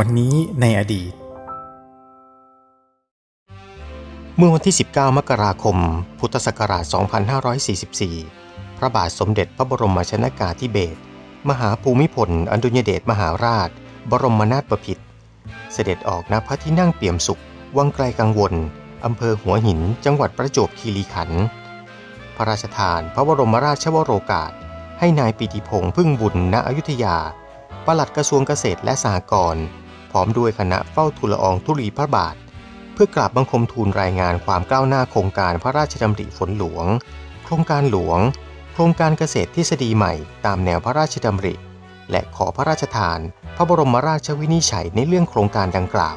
วันนี้ในอดีต เมื่อวันที่ 19 มกราคม พุทธศักราช 2544 พระบาทสมเด็จพระบรมชนากาธิเบศร มหาภูมิพล อดุลยเดชมหาราช บรมนาถบพิตร เสด็จออกณพระที่นั่งเปี่ยมสุข วังไกลกังวล อำเภอหัวหิน จังหวัดประจวบคีรีขันธ์ พระราชทานพระบรมราชวโรกาส ให้นายปิติพงษ์พึ่งบุญ ณ อยุธยาปลัดกระทรวงเกษตรและสหกรณ์ ร้อมด้วยคณะเฝ้าทูลอองธุลีพระบาท เพื่อกราบบังคมทูลรายงานความก้าวหน้าโครงการพระราชดำริฝนหลวง โครงการหลวง โครงการเกษตรทฤษฎีใหม่ตามแนวพระราชดำริ และขอพระราชทาน พระบรมราชวินิจฉัยในเรื่องโครงการดังกล่าว